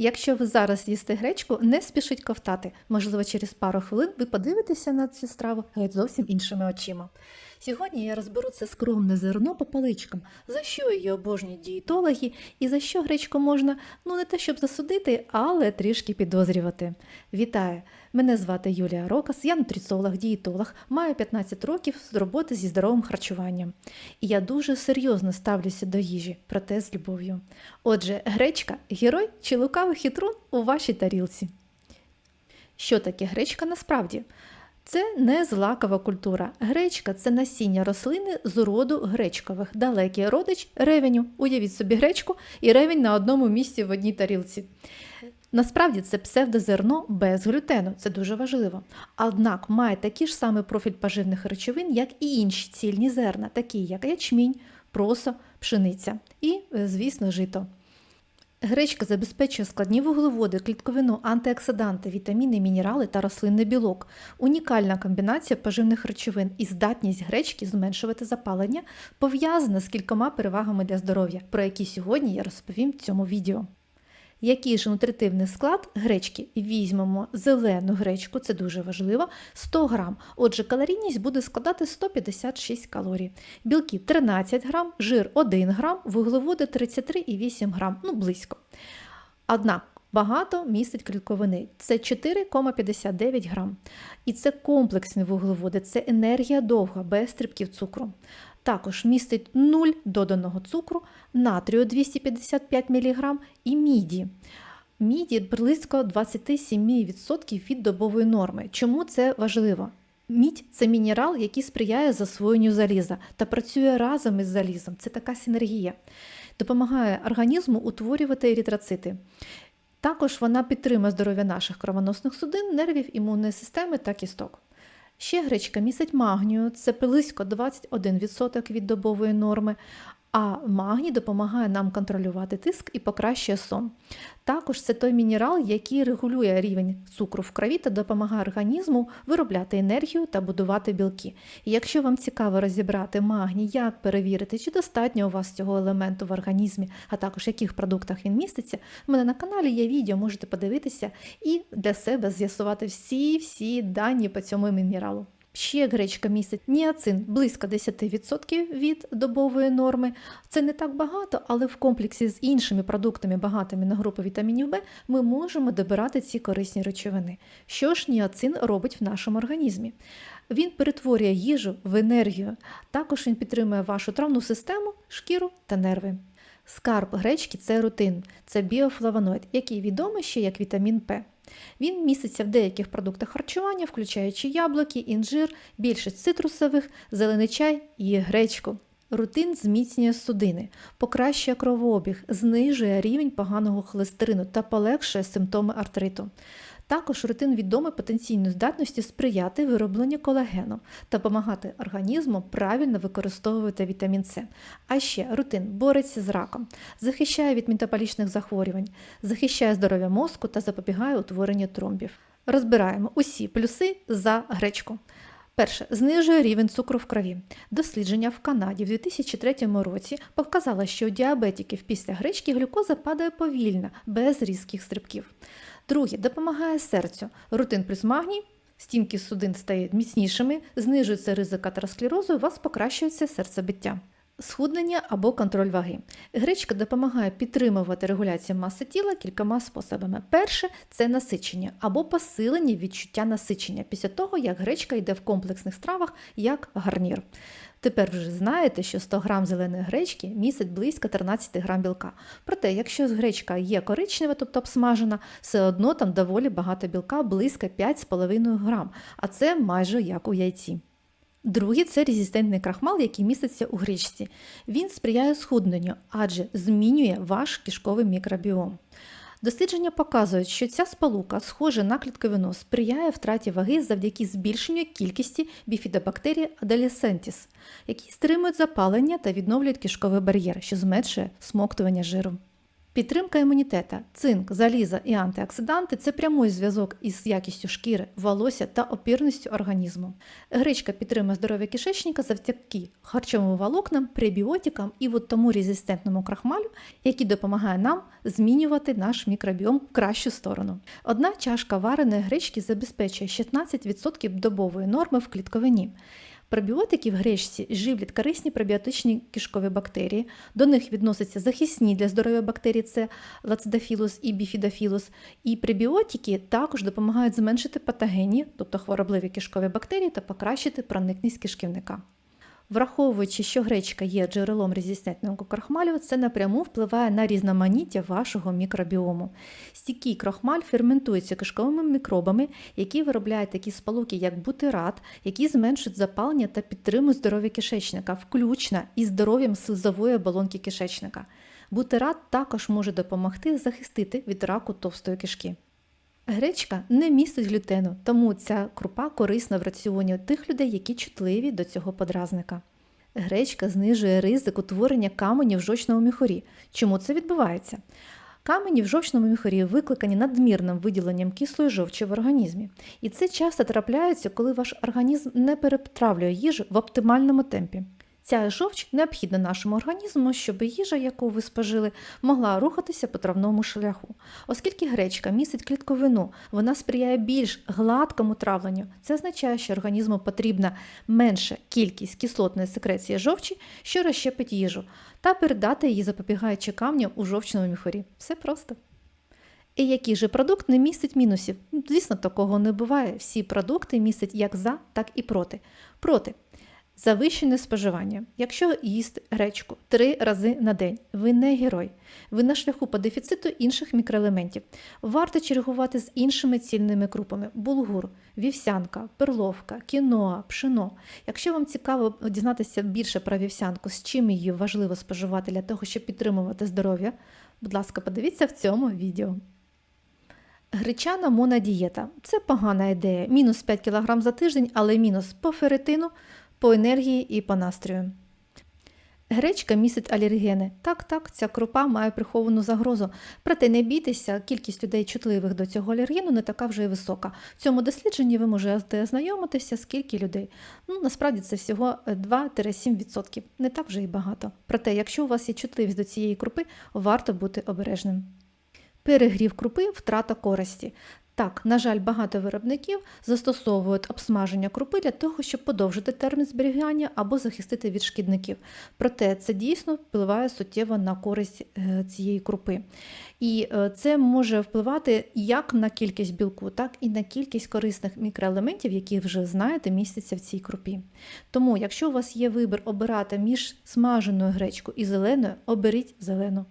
Якщо ви зараз їсте гречку, не спішіть ковтати. Можливо, через пару хвилин ви подивитеся на цю страву геть зовсім іншими очима. Сьогодні я розберу це скромне зерно по паличкам, за що її обожнюють дієтологи і за що гречку можна ну не те щоб засудити, але трішки підозрювати. Вітаю! Мене звати Юлія Рокас, я нутриціолог, дієтолог, маю 15 років з роботи зі здоровим харчуванням. І я дуже серйозно ставлюся до їжі, проте з любов'ю. Отже, гречка герой чи лукавий хитрун у вашій тарілці. Що таке гречка насправді? Це не злакова культура. Гречка це насіння рослини з роду гречкових, далекий родич ревеню. Уявіть собі гречку і ревень на одному місці в одній тарілці. Насправді це псевдозерно без глютену, це дуже важливо. Однак має такий ж самий профіль поживних речовин, як і інші цільні зерна, такі як ячмінь, просо, пшениця і, е, звісно, жито. Гречка забезпечує складні вуглеводи, клітковину, антиоксиданти, вітаміни, мінерали та рослинний білок. Унікальна комбінація поживних речовин і здатність гречки зменшувати запалення пов'язана з кількома перевагами для здоров'я, про які сьогодні я розповім в цьому відео. Який ж нутритивний склад гречки? Візьмемо зелену гречку, це дуже важливо, 100 грам. Отже, калорійність буде складати 156 калорій. Білки 13 грам, жир 1 грам, вуглеводи 33,8 грам, ну близько. Однак багато містить клітковини. Це 4,59 грам. І це комплексні вуглеводи, це енергія довга, без стрибків цукру. Також містить 0 доданого цукру, натрію 255 мг і міді. Міді близько 27% від добової норми. Чому це важливо? Мідь це мінерал, який сприяє засвоєнню заліза та працює разом із залізом. Це така синергія. Допомагає організму утворювати еритроцити. Також вона підтримує здоров'я наших кровоносних судин, нервів, імунної системи та кісток. Ще гречка містить магнію, це близько 21% від добової норми, а магній допомагає нам контролювати тиск і покращує сон. Також це той мінерал, який регулює рівень цукру в крові та допомагає організму виробляти енергію та будувати білки. І якщо вам цікаво розібрати магній, як перевірити, чи достатньо у вас цього елементу в організмі, а також в яких продуктах він міститься, в мене на каналі є відео, можете подивитися і для себе з'ясувати всі-всі дані по цьому мінералу. Ще гречка містить ніацин близько 10% від добової норми. Це не так багато, але в комплексі з іншими продуктами, багатими на групу вітамінів В, ми можемо добирати ці корисні речовини. Що ж ніацин робить в нашому організмі? Він перетворює їжу в енергію. Також він підтримує вашу травну систему, шкіру та нерви. Скарб гречки це рутин, це біофлавоноїд, який відомий ще як вітамін П. Він міститься в деяких продуктах харчування, включаючи яблуки, інжир, більшість цитрусових, зелений чай і гречку. Рутин зміцнює судини, покращує кровообіг, знижує рівень поганого холестерину та полегшує симптоми артриту. Також рутин відомий потенційною здатністю сприяти виробленню колагену та допомагати організму правильно використовувати вітамін С. А ще рутин бореться з раком, захищає від метаболічних захворювань, захищає здоров'я мозку та запобігає утворенню тромбів. Розбираємо усі плюси за гречку. Перше, знижує рівень цукру в крові. Дослідження в Канаді в 2003 році показало, що у діабетиків після гречки глюкоза падає повільно, без різких стрибків. Друге, допомагає серцю. Рутин плюс магній, стінки судин стають міцнішими, знижується ризик атеросклерозу, у вас покращується серцебиття. Схуднення або контроль ваги. Гречка допомагає підтримувати регуляцію маси тіла кількома способами. Перше це насичення або посилення відчуття насичення після того, як гречка йде в комплексних стравах як гарнір. Тепер вже знаєте, що 100 г зеленої гречки містить близько 13 г білка. Проте, якщо гречка є коричнева, тобто обсмажена, все одно там доволі багато білка, близько 5,5 г, а це майже як у яйці. Другий це резистентний крахмал, який міститься у гречці. Він сприяє схудненню, адже змінює ваш кишковий мікробіом. Дослідження показують, що ця сполука, схожа на клітковину, сприяє втраті ваги завдяки збільшенню кількості біфідобактерій аделісентіс, які стримують запалення та відновлюють кишковий бар'єр, що зменшує смоктування жиру. Підтримка імунітета, цинк, заліза і антиоксиданти це прямий зв'язок із якістю шкіри, волосся та опірністю організму. Гречка підтримує здоров'я кишечника завдяки харчовим волокнам, пребіотикам і от тому резистентному крахмалю, який допомагає нам змінювати наш мікробіом в кращу сторону. Одна чашка вареної гречки забезпечує 16% добової норми в клітковині. Пробіотики в гречці живлять корисні пробіотичні кишкові бактерії. До них відносяться захисні для здоров'я бактерії це лацидофілус і біфідофілус. І пребіотики також допомагають зменшити патогені, тобто хворобливі кишкові бактерії, та покращити проникність кишківника. Враховуючи, що гречка є джерелом резистентного крахмалю, це напряму впливає на різноманіття вашого мікробіому. Стійкий крахмаль ферментується кишковими мікробами, які виробляють такі сполуки, як бутират, які зменшують запалення та підтримують здоров'я кишечника, включно із здоров'ям слизової оболонки кишечника. Бутират також може допомогти захистити від раку товстої кишки. Гречка не містить глютену, тому ця крупа корисна в раціоні тих людей, які чутливі до цього подразника. Гречка знижує ризик утворення каменів в жовчному міхурі. Чому це відбувається? Камені в жовчному міхурі викликані надмірним виділенням кислої жовчі в організмі. І це часто трапляється, коли ваш організм не перетравлює їжу в оптимальному темпі. Ця жовч необхідна нашому організму, щоб їжа, яку ви спожили, могла рухатися по травному шляху. Оскільки гречка містить клітковину, вона сприяє більш гладкому травленню. Це означає, що організму потрібна менша кількість кислотної секреції жовчі, що розщепить їжу, та передати її запобігаючи камням у жовчному міхурі. Все просто. І який же продукт не містить мінусів? Звісно, такого не буває. Всі продукти містять як за, так і проти. Проти. Завищене споживання. Якщо їсти гречку три рази на день, ви не герой. Ви на шляху по дефіциту інших мікроелементів. Варто чергувати з іншими цільними крупами: булгур, вівсянка, перловка, кіноа, пшено. Якщо вам цікаво дізнатися більше про вівсянку, з чим її важливо споживати для того, щоб підтримувати здоров'я, будь ласка, подивіться в цьому відео. Гречана монодієта – це погана ідея. Мінус 5 кг за тиждень, але мінус по ферритину, по енергії і по настрою. Гречка містить алергени. Так, так, ця крупа має приховану загрозу. Проте не бійтеся, кількість людей чутливих до цього алергену не така вже й висока. В цьому дослідженні ви можете ознайомитися, скільки людей. Ну, насправді це всього 2-7%. Не так вже й багато. Проте, якщо у вас є чутливість до цієї крупи, варто бути обережним. Перегрів крупи втрата користі. Так, на жаль, багато виробників застосовують обсмаження крупи для того, щоб подовжити термін зберігання або захистити від шкідників. Проте це дійсно впливає суттєво на користь е, цієї крупи. І е, це може впливати як на кількість білку, так і на кількість корисних мікроелементів, які вже знаєте, містяться в цій крупі. Тому, якщо у вас є вибір обирати між смаженою гречкою і зеленою, оберіть зелену.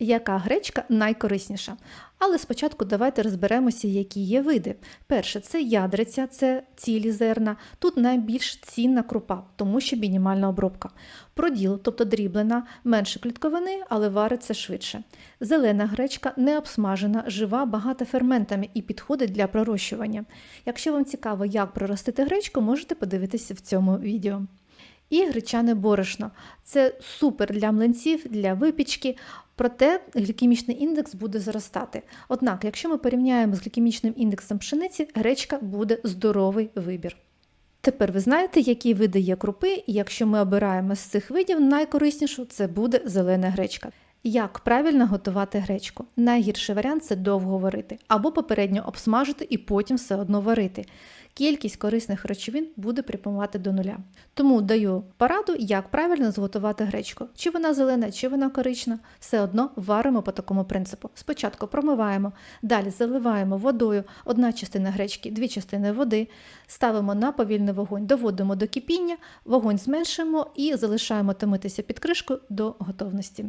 Яка гречка найкорисніша? Але спочатку давайте розберемося, які є види. Перше, це ядриця, це цілі зерна. Тут найбільш цінна крупа, тому що мінімальна обробка. Проділ, тобто дріблена, менше клітковини, але вариться швидше. Зелена гречка не обсмажена, жива, багата ферментами і підходить для пророщування. Якщо вам цікаво, як проростити гречку, можете подивитися в цьому відео. І гречане борошно. Це супер для млинців, для випічки, проте глікемічний індекс буде зростати. Однак, якщо ми порівняємо з глікемічним індексом пшениці, гречка буде здоровий вибір. Тепер ви знаєте, які види є крупи, і якщо ми обираємо з цих видів, найкориснішу це буде зелена гречка. Як правильно готувати гречку? Найгірший варіант це довго варити, або попередньо обсмажити і потім все одно варити. Кількість корисних речовин буде припомувати до нуля. Тому даю пораду, як правильно зготувати гречку. Чи вона зелена, чи вона корична, все одно варимо по такому принципу. Спочатку промиваємо, далі заливаємо водою одна частина гречки, дві частини води, ставимо на повільний вогонь, доводимо до кипіння, вогонь зменшуємо і залишаємо томитися під кришкою до готовності.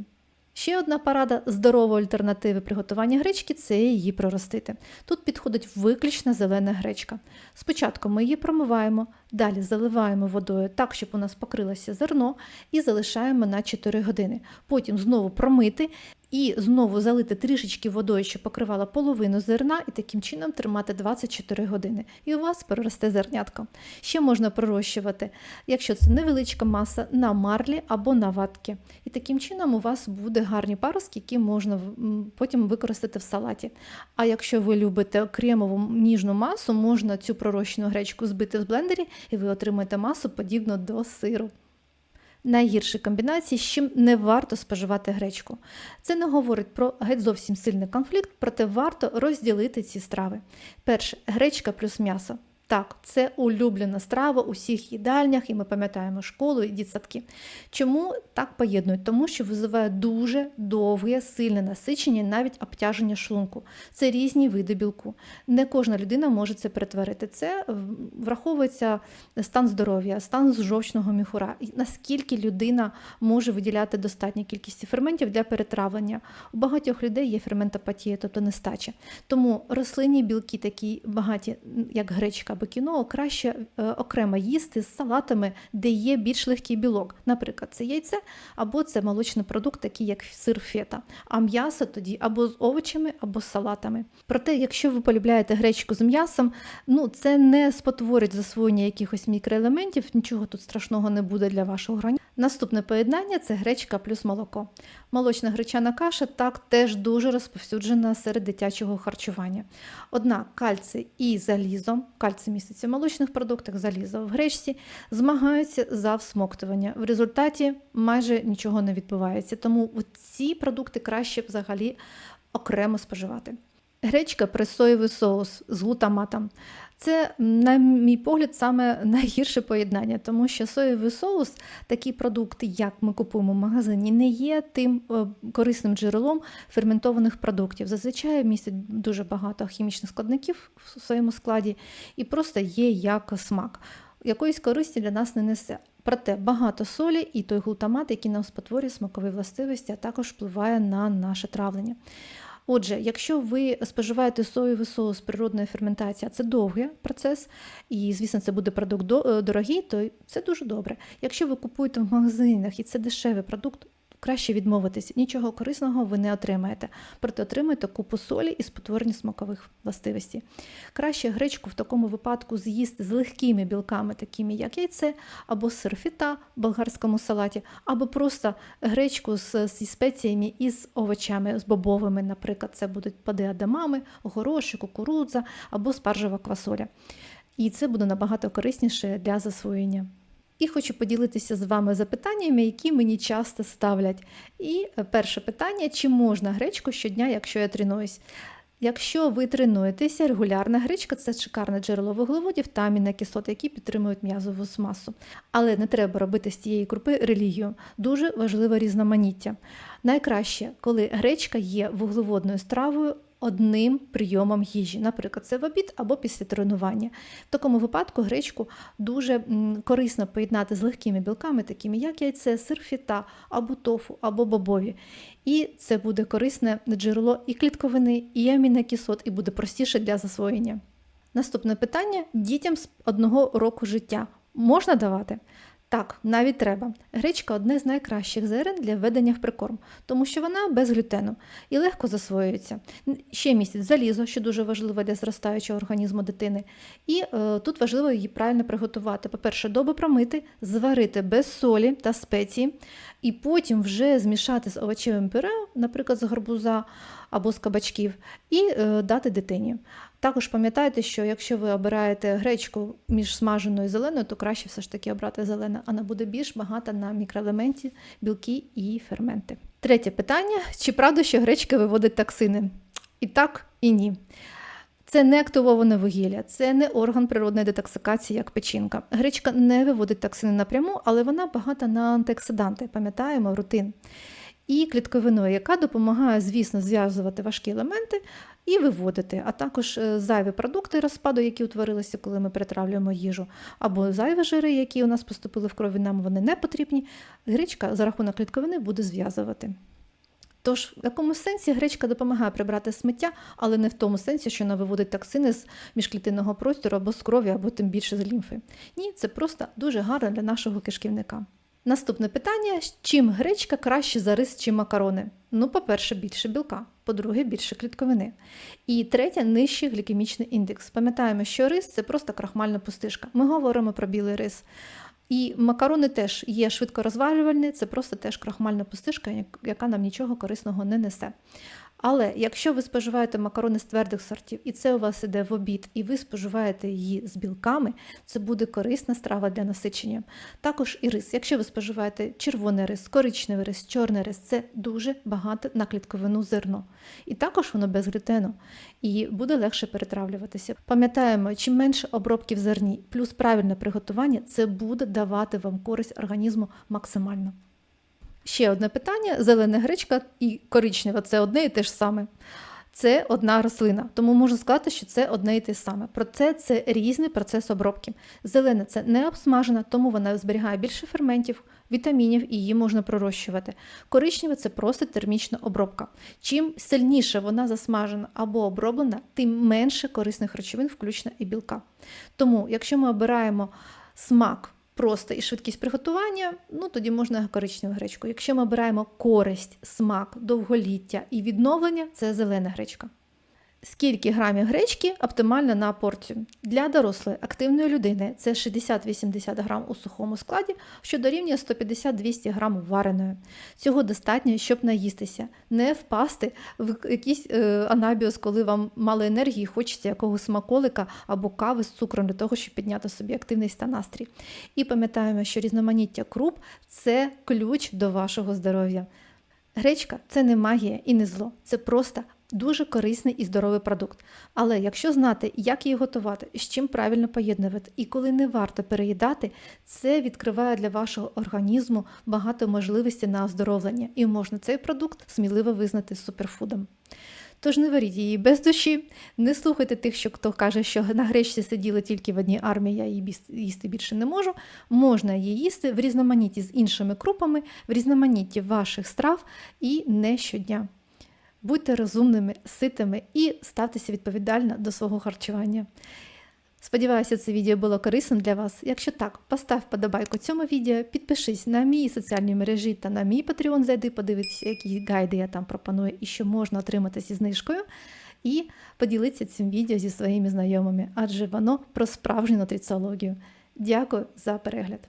Ще одна парада здорової альтернативи приготування гречки це її проростити. Тут підходить виключно зелена гречка. Спочатку ми її промиваємо, далі заливаємо водою так, щоб у нас покрилося зерно, і залишаємо на 4 години. Потім знову промити І знову залити трішечки водою, щоб покривала половину зерна, і таким чином тримати 24 години. І у вас проросте зернятко. Ще можна пророщувати, якщо це невеличка маса, на марлі або на ватки. І таким чином у вас буде гарні паростки, які можна потім використати в салаті. А якщо ви любите кремову ніжну масу, можна цю пророщену гречку збити в блендері, і ви отримаєте масу подібну до сиру. Найгірші комбінації, з чим не варто споживати гречку. Це не говорить про геть зовсім сильний конфлікт, проте варто розділити ці страви. Перше гречка плюс м'ясо. Так, це улюблена страва у всіх їдальнях, і ми пам'ятаємо школу і дітсадки. Чому так поєднують? Тому що визиває дуже довге, сильне насичення, навіть обтяження шлунку. Це різні види білку. Не кожна людина може це перетворити. Це враховується стан здоров'я, стан жовчного міхура, наскільки людина може виділяти достатню кількість ферментів для перетравлення. У багатьох людей є ферментопатія, тобто нестача. Тому рослинні білки, такі багаті, як гречка або кіно, краще е, окремо їсти з салатами, де є більш легкий білок. Наприклад, це яйце або це молочний продукт, такий як сир фета. А м'ясо тоді або з овочами, або з салатами. Проте, якщо ви полюбляєте гречку з м'ясом, ну це не спотворить засвоєння якихось мікроелементів, нічого тут страшного не буде для вашого організму. Наступне поєднання це гречка плюс молоко. Молочна гречана каша так теж дуже розповсюджена серед дитячого харчування. Однак кальцій і залізо, кальцій міститься в молочних продуктах, залізо в гречці, змагаються за всмоктування. В результаті майже нічого не відбувається. Тому ці продукти краще взагалі окремо споживати. Гречка при соєвий соус з глутаматом. Це, на мій погляд, саме найгірше поєднання, тому що соєвий соус, такі продукти, як ми купуємо в магазині, не є тим е, корисним джерелом ферментованих продуктів. Зазвичай містять дуже багато хімічних складників в своєму складі і просто є як смак. Якоїсь користі для нас не несе. Проте багато солі і той глутамат, який нам спотворює смакові властивості, а також впливає на наше травлення. Отже, якщо ви споживаєте соєвий соус природної ферментації, це довгий процес, і, звісно, це буде продукт е, дорогий, то це дуже добре. Якщо ви купуєте в магазинах і це дешевий продукт, краще відмовитись, нічого корисного ви не отримаєте, проте отримаєте купу солі і спотворення смакових властивостей. Краще гречку в такому випадку з'їсти з легкими білками, такими як яйце, або сир фіта в болгарському салаті, або просто гречку з, зі спеціями і з овочами, з бобовими, наприклад, це будуть пади адамами, гороші, кукурудза або спаржева квасоля. І це буде набагато корисніше для засвоєння. І хочу поділитися з вами запитаннями, які мені часто ставлять. І е, перше питання: чи можна гречку щодня, якщо я тренуюсь? Якщо ви тренуєтеся, регулярна гречка це шикарне джерело вуглеводів та амінокислот, які підтримують м'язову масу. Але не треба робити з цієї крупи релігію. Дуже важливе різноманіття. Найкраще, коли гречка є вуглеводною стравою. Одним прийомом їжі, наприклад, це в обід або після тренування. В такому випадку гречку дуже корисно поєднати з легкими білками, такими як яйце, сир фіта, або тофу, або бобові. І це буде корисне джерело і клітковини, і амінокислот, і буде простіше для засвоєння. Наступне питання: дітям з одного року життя можна давати? Так, навіть треба. Гречка одне з найкращих зерен для введення в прикорм, тому що вона без глютену і легко засвоюється. Ще містить залізо, що дуже важливо для зростаючого організму дитини. І е, тут важливо її правильно приготувати. По-перше, добре промити, зварити без солі та спеції, і потім вже змішати з овочевим пюре, наприклад, з гарбуза або з кабачків, і е, дати дитині. Також пам'ятайте, що якщо ви обираєте гречку між смаженою і зеленою, то краще все ж таки обрати зелену, вона буде більш багата на мікроелементи, білки і ферменти. Третє питання: чи правда, що гречка виводить токсини? І так, і ні. Це не активоване вугілля, це не орган природної детоксикації, як печінка. Гречка не виводить токсини напряму, але вона багата на антиоксиданти, пам'ятаємо, рутин. І клітковиною, яка допомагає, звісно, зв'язувати важкі елементи і виводити, а також е, зайві продукти розпаду, які утворилися, коли ми перетравлюємо їжу, або зайві жири, які у нас поступили в крові, нам вони не потрібні. Гречка за рахунок клітковини буде зв'язувати. Тож, в якомусь сенсі гречка допомагає прибрати сміття, але не в тому сенсі, що вона виводить токсини з міжклітинного простору або з крові, або тим більше з лімфи. Ні, це просто дуже гарно для нашого кишківника. Наступне питання: чим гречка краще за рис чи макарони? Ну, по-перше, більше білка, по-друге, більше клітковини. І третє нижчий глікемічний індекс. Пам'ятаємо, що рис це просто крахмальна пустишка. Ми говоримо про білий рис. І макарони теж є швидкорозварювальні, це просто теж крахмальна пустишка, яка нам нічого корисного не несе. Але якщо ви споживаєте макарони з твердих сортів, і це у вас іде в обід, і ви споживаєте її з білками, це буде корисна страва для насичення. Також і рис. Якщо ви споживаєте червоний рис, коричневий рис, чорний рис, це дуже багато на клітковину зерно. І також воно без глютену, і буде легше перетравлюватися. Пам'ятаємо, чим менше обробки в зерні, плюс правильне приготування, це буде давати вам користь організму максимально. Ще одне питання: зелена гречка і коричнева це одне і те ж саме. Це одна рослина, тому можу сказати, що це одне і те саме. Проте це різний процес обробки. Зелена це не обсмажена, тому вона зберігає більше ферментів, вітамінів і її можна пророщувати. Коричнева це просто термічна обробка. Чим сильніше вона засмажена або оброблена, тим менше корисних речовин, включно і білка. Тому, якщо ми обираємо смак просто і швидкість приготування, ну тоді можна коричневу гречку. Якщо ми обираємо користь, смак, довголіття і відновлення, це зелена гречка. Скільки грамів гречки оптимально на порцію? Для дорослої активної людини це 60-80 грам у сухому складі, що дорівнює 150-200 грам вареної. Цього достатньо, щоб наїстися, не впасти в якийсь е, анабіоз, коли вам мало енергії, хочеться якогось смаколика або кави з цукром для того, щоб підняти собі активність та настрій. І пам'ятаємо, що різноманіття круп це ключ до вашого здоров'я. Гречка це не магія і не зло, це просто Дуже корисний і здоровий продукт. Але якщо знати, як її готувати, з чим правильно поєднувати і коли не варто переїдати, це відкриває для вашого організму багато можливостей на оздоровлення, і можна цей продукт сміливо визнати суперфудом. Тож не варіть її без душі, не слухайте тих, що хто каже, що на гречці сиділи тільки в одній армії, я її їсти більше не можу. Можна її їсти в різноманітті з іншими крупами, в різноманітті ваших страв і не щодня. Будьте розумними, ситими і ставтеся відповідально до свого харчування. Сподіваюся, це відео було корисним для вас. Якщо так, постав подобайку цьому відео, підпишись на мій соціальні мережі та на мій Patreon, зайди, подивитися, які гайди я там пропоную і що можна отримати зі знижкою. І поділіться цим відео зі своїми знайомими, адже воно про справжню нутриціологію. Дякую за перегляд!